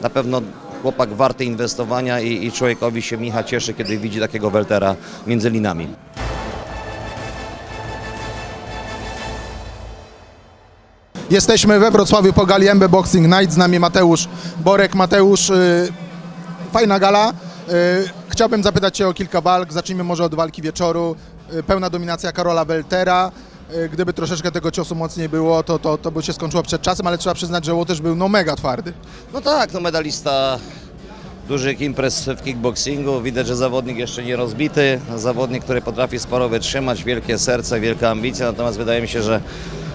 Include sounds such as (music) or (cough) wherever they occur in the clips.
na pewno chłopak warty inwestowania i, i człowiekowi się Micha cieszy, kiedy widzi takiego weltera między linami. Jesteśmy we Wrocławiu po gali Boxing Night. Z nami Mateusz Borek. Mateusz, y, fajna gala. Y, chciałbym zapytać Cię o kilka walk. Zacznijmy może od walki wieczoru. Y, pełna dominacja Karola Weltera. Y, gdyby troszeczkę tego ciosu mocniej było, to, to, to by się skończyło przed czasem, ale trzeba przyznać, że Łotysz był no mega twardy. No tak, no medalista dużych imprez w kickboxingu. Widać, że zawodnik jeszcze nie rozbity. Zawodnik, który potrafi sporo wytrzymać, wielkie serce, wielka ambicja. Natomiast wydaje mi się, że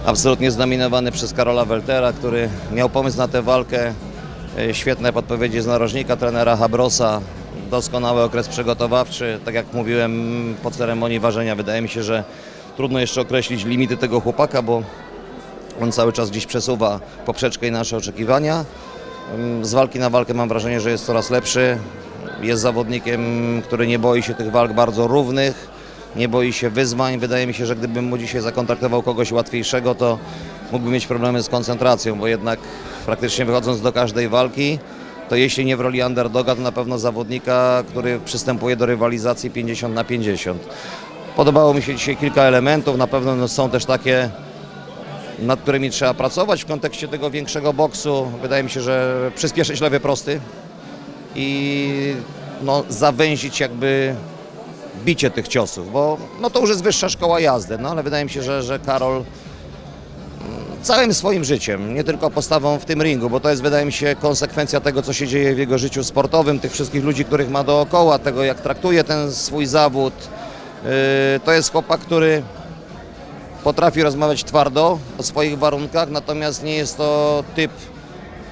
absolutnie zdominowany przez Karola Weltera, który miał pomysł na tę walkę. E, Świetne podpowiedzi z narożnika trenera Habrosa. Doskonały okres przygotowawczy. Tak jak mówiłem po ceremonii ważenia, wydaje mi się, że trudno jeszcze określić limity tego chłopaka, bo on cały czas gdzieś przesuwa poprzeczkę i nasze oczekiwania. Z walki na walkę mam wrażenie, że jest coraz lepszy. Jest zawodnikiem, który nie boi się tych walk bardzo równych, nie boi się wyzwań. Wydaje mi się, że gdybym mu dzisiaj zakontraktował kogoś łatwiejszego, to mógłby mieć problemy z koncentracją, bo jednak praktycznie wychodząc do każdej walki, to jeśli nie w roli underdoga, to na pewno zawodnika, który przystępuje do rywalizacji 50 na 50. Podobało mi się dzisiaj kilka elementów, na pewno no, są też takie nad którymi trzeba pracować w kontekście tego większego boksu. Wydaje mi się, że przyspieszyć lewy prosty i no, zawęzić jakby bicie tych ciosów, bo no, to już jest wyższa szkoła jazdy, no ale wydaje mi się, że, że Karol mm, całym swoim życiem, nie tylko postawą w tym ringu, bo to jest wydaje mi się konsekwencja tego, co się dzieje w jego życiu sportowym, tych wszystkich ludzi, których ma dookoła, tego jak traktuje ten swój zawód. Yy, To jest chłopak, który potrafi rozmawiać twardo o swoich warunkach, natomiast nie jest to typ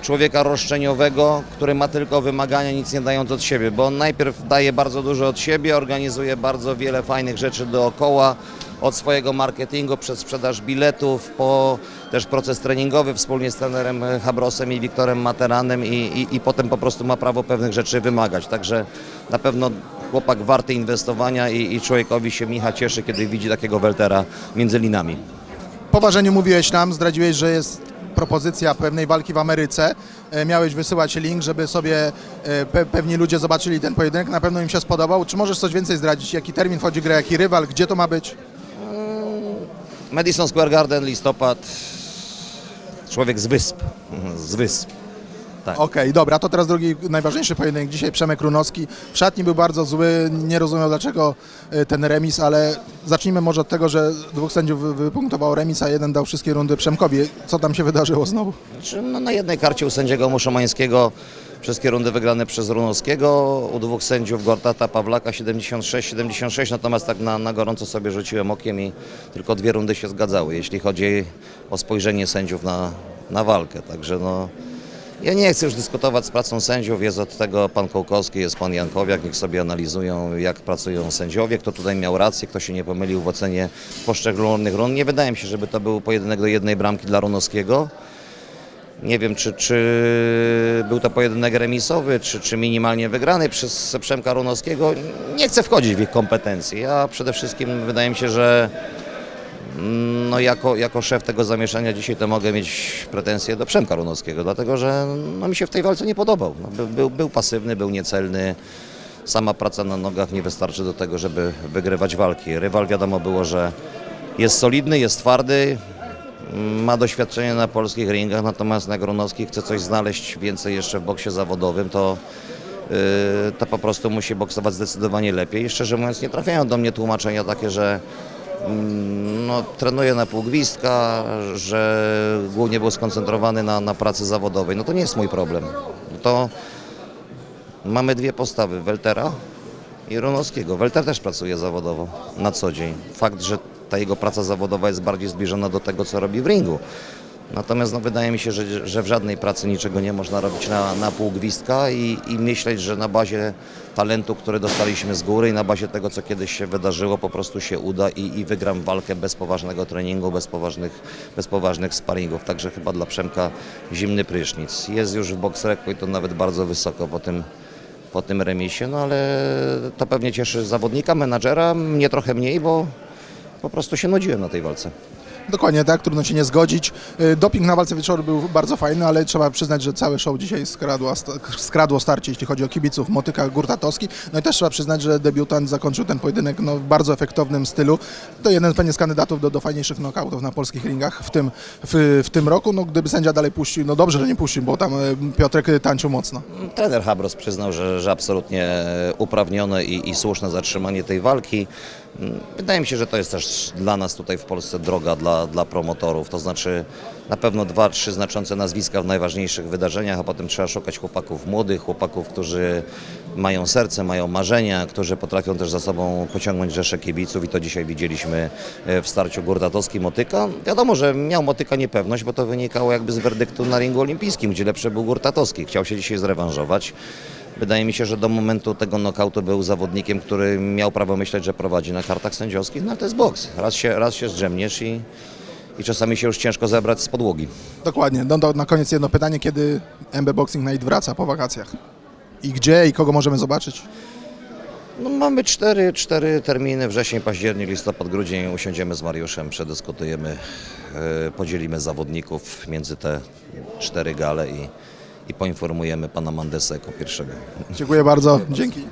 człowieka roszczeniowego, który ma tylko wymagania, nic nie dając od siebie, bo on najpierw daje bardzo dużo od siebie, organizuje bardzo wiele fajnych rzeczy dookoła, od swojego marketingu przez sprzedaż biletów, po też proces treningowy wspólnie z trenerem Habrosem i Wiktorem Materanem i, i, i potem po prostu ma prawo pewnych rzeczy wymagać. Także na pewno chłopak warty inwestowania i, i człowiekowi się Micha cieszy, kiedy widzi takiego weltera między linami. Po ważeniu mówiłeś nam, zdradziłeś, że jest propozycja pewnej walki w Ameryce. E, Miałeś wysyłać link, żeby sobie e, pe pewni ludzie zobaczyli ten pojedynek. Na pewno im się spodobał. Czy możesz coś więcej zdradzić? Jaki termin wchodzi w grę, jaki rywal, gdzie to ma być? Madison Square Garden, listopad. Człowiek z wysp. (laughs) Z wysp. Tak. Okej, dobra, to teraz drugi najważniejszy pojedynek dzisiaj, Przemek Runowski. W szatni był bardzo zły, nie rozumiał dlaczego e, ten remis, ale zacznijmy może od tego, że dwóch sędziów wy- wypunktowało remis, a jeden dał wszystkie rundy Przemkowi. Co tam się wydarzyło znowu? Znaczy, no, na jednej karcie u sędziego Muszomańskiego wszystkie rundy wygrane przez Runowskiego, u dwóch sędziów Gortata, Pawlaka 76-76, natomiast tak na, na gorąco sobie rzuciłem okiem i tylko dwie rundy się zgadzały, jeśli chodzi o spojrzenie sędziów na, na walkę. Także no, ja nie chcę już dyskutować z pracą sędziów, jest od tego pan Kołkowski, jest pan Jankowiak, niech sobie analizują jak pracują sędziowie, kto tutaj miał rację, kto się nie pomylił w ocenie poszczególnych rund. Nie wydaje mi się, żeby to był pojedynek do jednej bramki dla Runowskiego. Nie wiem, czy, czy był to pojedynek remisowy, czy, czy minimalnie wygrany przez Przemka Runowskiego. Nie chcę wchodzić w ich kompetencje. Ja przede wszystkim wydaje mi się, że no jako, jako szef tego zamieszania dzisiaj to mogę mieć pretensje do Przemka Runowskiego, dlatego że no, mi się w tej walce nie podobał. No, był, był, był pasywny, był niecelny. Sama praca na nogach nie wystarczy do tego, żeby wygrywać walki. Rywal wiadomo było, że jest solidny, jest twardy, ma doświadczenie na polskich ringach, natomiast na Gronowski chce coś znaleźć więcej jeszcze w boksie zawodowym, to, yy, to po prostu musi boksować zdecydowanie lepiej. Szczerze mówiąc nie trafiają do mnie tłumaczenia takie, że no, trenuje na pół gwizdka, że głównie był skoncentrowany na, na pracy zawodowej. No to nie jest mój problem. To mamy dwie postawy, Weltera i Ronowskiego. Welter też pracuje zawodowo na co dzień. Fakt, że ta jego praca zawodowa jest bardziej zbliżona do tego, co robi w ringu. Natomiast no, wydaje mi się, że, że w żadnej pracy niczego nie można robić na, na pół gwizdka i, i myśleć, że na bazie talentu, który dostaliśmy z góry i na bazie tego, co kiedyś się wydarzyło, po prostu się uda i, i wygram walkę bez poważnego treningu, bez poważnych, bez poważnych sparingów. Także chyba dla Przemka zimny prysznic. Jest już w boksreku i to nawet bardzo wysoko po tym, po tym remisie, no ale to pewnie cieszy zawodnika, menadżera, mnie trochę mniej, bo po prostu się nudziłem na tej walce. Dokładnie tak, trudno się nie zgodzić. Y, Doping na walce wieczoru był bardzo fajny, ale trzeba przyznać, że cały show dzisiaj skradło, skradło starcie, jeśli chodzi o kibiców, Motyka Gurtatowski. No i też trzeba przyznać, że debiutant zakończył ten pojedynek no, w bardzo efektownym stylu. To jeden pewnie z kandydatów do, do fajniejszych knockoutów na polskich ringach w tym, w, w tym roku. No, gdyby sędzia dalej puścił, no dobrze, że nie puścił, bo tam y, Piotrek tańczył mocno. Trener Habros przyznał, że, że absolutnie uprawnione i, i słuszne zatrzymanie tej walki. Wydaje mi się, że to jest też dla nas tutaj w Polsce droga dla, dla promotorów. To znaczy na pewno dwa, trzy znaczące nazwiska w najważniejszych wydarzeniach, a potem trzeba szukać chłopaków młodych, chłopaków, którzy mają serce, mają marzenia, którzy potrafią też za sobą pociągnąć rzeszę kibiców i to dzisiaj widzieliśmy e, w starciu Gurdatowski-Motyka. Wiadomo, że miał Motyka niepewność, bo to wynikało jakby z werdyktu na ringu olimpijskim, gdzie lepszy był Gurtatowski. Chciał się dzisiaj zrewanżować. Wydaje mi się, że do momentu tego nokautu był zawodnikiem, który miał prawo myśleć, że prowadzi na kartach sędziowskich, no ale to jest boks. Raz się, raz się zdrzemniesz i, i czasami się już ciężko zebrać z podłogi. Dokładnie. No, na koniec jedno pytanie, kiedy MB Boxing Night wraca po wakacjach? I gdzie i kogo możemy zobaczyć? No, mamy cztery, cztery terminy, wrzesień, październik, listopad, grudzień. Usiądziemy z Mariuszem, przedyskutujemy, yy, podzielimy zawodników między te cztery gale i, i poinformujemy pana Mandesa jako pierwszego. Dziękuję bardzo. Dzięki.